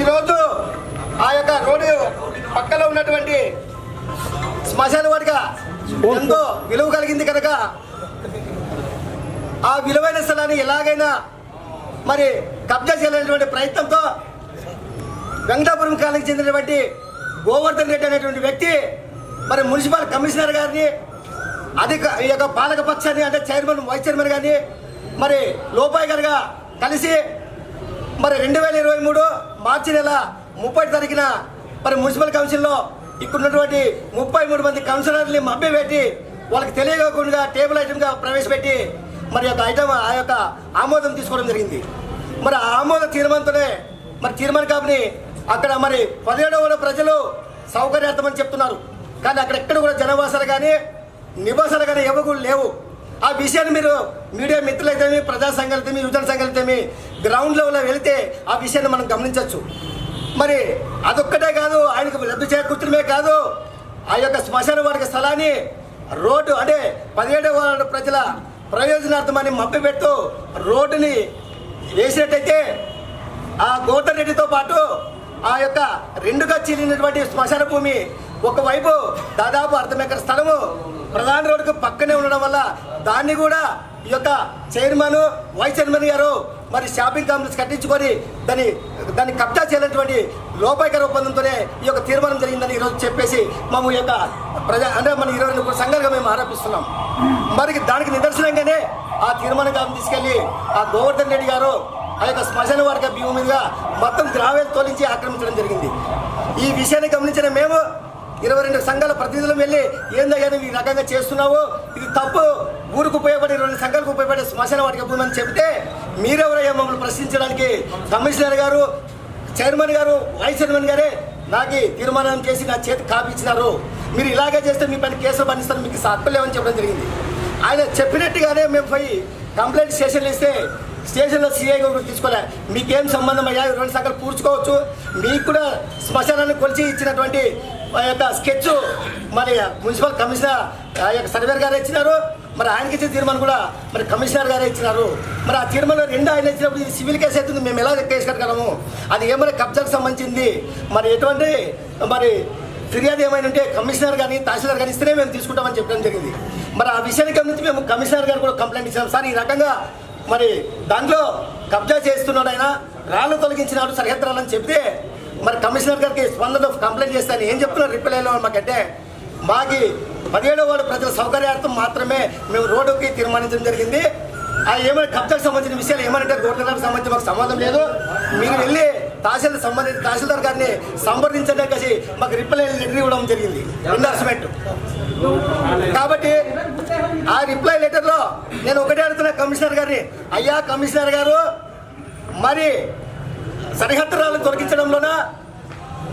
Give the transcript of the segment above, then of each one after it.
ఈరోజు ఆ యొక్క రోడ్డు పక్కలో ఉన్నటువంటి శ్మశాన వాటిగా ఎంతో విలువ కలిగింది కనుక ఆ విలువైన స్థలాన్ని ఎలాగైనా మరి కబ్జా చేయాలనేటువంటి ప్రయత్నంతో వెంకటాపురం కాలనీకి చెందినటువంటి గోవర్ధన్ రెడ్డి అనేటువంటి వ్యక్తి మరి మున్సిపల్ కమిషనర్ గారిని అధిక ఈ యొక్క పాలక పక్షాన్ని అంటే చైర్మన్ వైస్ చైర్మన్ గారిని మరి లోపాయి గారుగా కలిసి మరి రెండు వేల ఇరవై మూడు మార్చి నెల ముప్పై తారీఖున మరి మున్సిపల్ కౌన్సిల్లో ఇప్పుడున్నటువంటి ముప్పై మూడు మంది కౌన్సిలర్ని మభ్యపెట్టి వాళ్ళకి తెలియకుండా టేబుల్ ఐటమ్గా ప్రవేశపెట్టి మరి యొక్క ఐటమ్ ఆ యొక్క ఆమోదం తీసుకోవడం జరిగింది. మరి ఆ ఆమోద తీర్మానంతోనే మరి తీర్మానం కాబట్టి అక్కడ మరి పదిహేడవ ప్రజలు సౌకర్యార్థమని చెప్తున్నారు. కానీ అక్కడ ఎక్కడ కూడా జనవాసాలు కానీ నివాసాలు కానీ ఎవరు లేవు. ఆ విషయాన్ని మీరు మీడియా మిత్రులైతేమి ప్రజా సంఘాలైతేమి యువజన సంఘాలైతేమి గ్రౌండ్ లెవెల్లో వెళితే ఆ విషయాన్ని మనం గమనించవచ్చు. మరి అదొక్కటే కాదు ఆయనకు లబ్ధి చేకూర్చడమే కాదు ఆ యొక్క శ్మశాన వారికి స్థలాన్ని రోడ్డు అంటే పదిహేడవ వార్డు ప్రజల ప్రయోజనార్థమని మభ్యపెడుతూ రోడ్డుని వేసినట్టయితే ఆ గౌతమ్ రెడ్డితో పాటు ఆ యొక్క రెండుగా చీలినటువంటి శ్మశాన భూమి ఒకవైపు దాదాపు అర్ధం ఎకర స్థలము ప్రధాన రోడ్డుకు పక్కనే ఉండడం వల్ల దాన్ని కూడా ఈ యొక్క చైర్మన్ వైస్ చైర్మన్ గారు మరి షాపింగ్ కాంప్లెక్స్ కట్టించుకొని దాన్ని దాన్ని కబ్జా చేయాలన్నటువంటి లోపాయకర ఒప్పందంతోనే ఈ యొక్క తీర్మానం జరిగిందని ఈరోజు చెప్పేసి మేము ఈ యొక్క ప్రజా అంటే మన ఇరవై రెండు సంఘాలుగా మేము ఆరోపిస్తున్నాం. మరి దానికి నిదర్శనంగానే ఆ తీర్మానం కాలం తీసుకెళ్ళి ఆ గోవర్ధన్ రెడ్డి గారు ఆ యొక్క శ్మశాన వర్గ భూమి మీదుగా మొత్తం ద్రావేలు తోలించి ఆక్రమించడం జరిగింది. ఈ విషయాన్ని గమనించిన మేము ఇరవై రెండు సంఘాల ప్రతినిధులు వెళ్ళి ఏందయ్యా నువ్వు ఈ రకంగా చేస్తున్నావు? ఇది తప్పు. ఊరికి ఉపయోగపడే రెండు సంఘాలకు ఉపయోగపడే శ్మశాన వాటికి భూమి అని చెబితే మీరెవరయ్యా మమ్మల్ని ప్రశ్నించడానికి? కమిషనర్ గారు చైర్మన్ గారు వైస్ చైర్మన్ గారే నాకు తీర్మానం చేసి నా చేతి కాపీ ఇచ్చినారు. మీరు ఇలాగే చేస్తే మీ పని కేసులు బంధిస్తారు మీకు సాత్పలేమని చెప్పడం జరిగింది. ఆయన చెప్పినట్టుగానే మేము పోయి కంప్లైంట్ స్టేషన్లో ఇస్తే స్టేషన్లో సిఐ కూడా తీసుకోలే. మీకేం సంబంధం అయ్యా? రెండు సంఖ్యలు పూడ్చుకోవచ్చు. మీకు కూడా శ్మశానాన్ని కొలిచి ఇచ్చినటువంటి యొక్క స్కెచ్ మరి మున్సిపల్ కమిషనర్ ఆ యొక్క సర్వేర్ గారు ఇచ్చినారు. మరి ఆయనకి ఇచ్చిన తీర్మానం కూడా మరి కమిషనర్ గారే ఇచ్చినారు. మరి ఆ తీర్మానం రెండు ఆయన ఇచ్చినప్పుడు ఇది సివిల్ కేసు అవుతుంది మేము ఎలా కేసు కట్టగలము? అది ఏమైనా కబ్జాకు సంబంధించింది? మరి ఎటువంటి మరి ఫిర్యాదు ఏమైనా ఉంటే కమిషనర్ కానీ తహసీల్దార్ కానీ ఇస్తేనే మేము తీసుకుంటామని చెప్పడం జరిగింది. మరి ఆ విషయానికి గమనించి మేము కమిషనర్ గారు కూడా కంప్లైంట్ ఇచ్చినాం. సార్ ఈ రకంగా మరి దాంట్లో కబ్జా చేస్తున్నాడు ఆయన రాళ్ళు తొలగించినాడు సరిహద్దురాలని చెప్తే మరి కమిషనర్ గారికి స్పందన కంప్లైంట్ చేస్తాను. ఏం చెప్తున్నారు రిప్లైలో మాకంటే? మాకి పదిహేడో వాడు ప్రజల సౌకర్యార్థం మాత్రమే మేము రోడ్డుకి తీర్మానించడం జరిగింది. ఆ ఏమైనా కబ్జాకు సంబంధించిన విషయాలు ఏమంటే గోర్నర్కి సంబంధించి మాకు సంబంధం లేదు. మీరు వెళ్ళి తహసీల్దార్ సంబంధించి తహసీల్దార్ గారిని సంప్రదించడం కలిసి మాకు రిప్లై లెటర్ ఇవ్వడం జరిగింది. ఎండార్స్మెంట్ కాబట్టి ఆ రిప్లై లెటర్లో నేను ఒకటే అడుగుతున్నా కమిషనర్ గారిని. అయ్యా కమిషనర్ గారు మరి సరిహద్దురాలు తొలగించడంలోన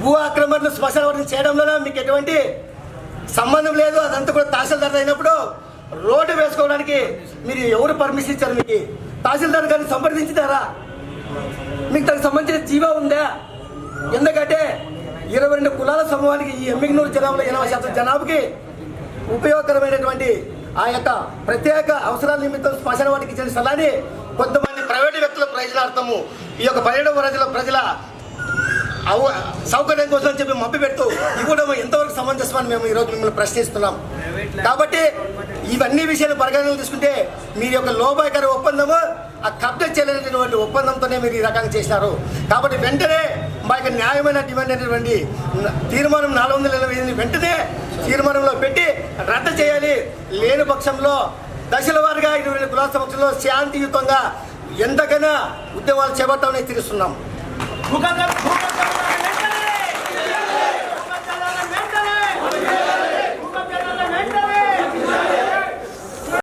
భూ ఆక్రమణలు శ్మశానవర్ణం చేయడంలోన మీకు ఎటువంటి సంబంధం లేదు. అదంతా కూడా తహసీల్దార్ అయినప్పుడు రోడ్డు వేసుకోవడానికి మీరు ఎవరు పర్మిషన్ ఇచ్చారు మీకు? తహసీల్దార్ గారిని సంప్రదించుతారా మీకు దానికి సంబంధించిన జీవో ఉందా? ఎందుకంటే ఇరవై రెండు కులాల సమూహానికి ఈ ఎమ్మిగ్నూరు జనాభాలో ఎనభై శాతం జనాభాకి ఉపయోగకరమైనటువంటి ఆ యొక్క ప్రత్యేక అవసరాల నిమిత్తం శ్మశాన వాటికి ఇచ్చిన స్థలాన్ని కొంతమంది ప్రైవేటు వ్యక్తుల ప్రయోజనార్థము ఈ యొక్క పర్యటన ప్రజల ప్రజల అవ సౌకర్యం కోసం అని చెప్పి మబ్బి పెడుతూ ఇవ్వడం ఎంతవరకు సమంజసమని మేము ఈరోజు మిమ్మల్ని ప్రశ్నిస్తున్నాం. కాబట్టి ఇవన్నీ విషయాలు పరిగణనలు తీసుకుంటే మీ యొక్క లోపాయకర ఒప్పందము ఆ కబ్జా చేయలేనటువంటి ఒప్పందంతోనే మీరు ఈ రకంగా చేసినారు కాబట్టి వెంటనే మా యొక్క న్యాయమైన డిమాండ్ అనేటువంటి తీర్మానం నాలుగు వందల ఎనభై ఎనిమిది వెంటనే తీర్మానంలో పెట్టి రద్దు చేయాలి. లేని పక్షంలో దశల వారిగా ఇరవై రెండు కులాల సమక్షంలో శాంతియుతంగా ఎంతకైనా ఉద్యమాలు చేపట్టామని తెలుస్తున్నాం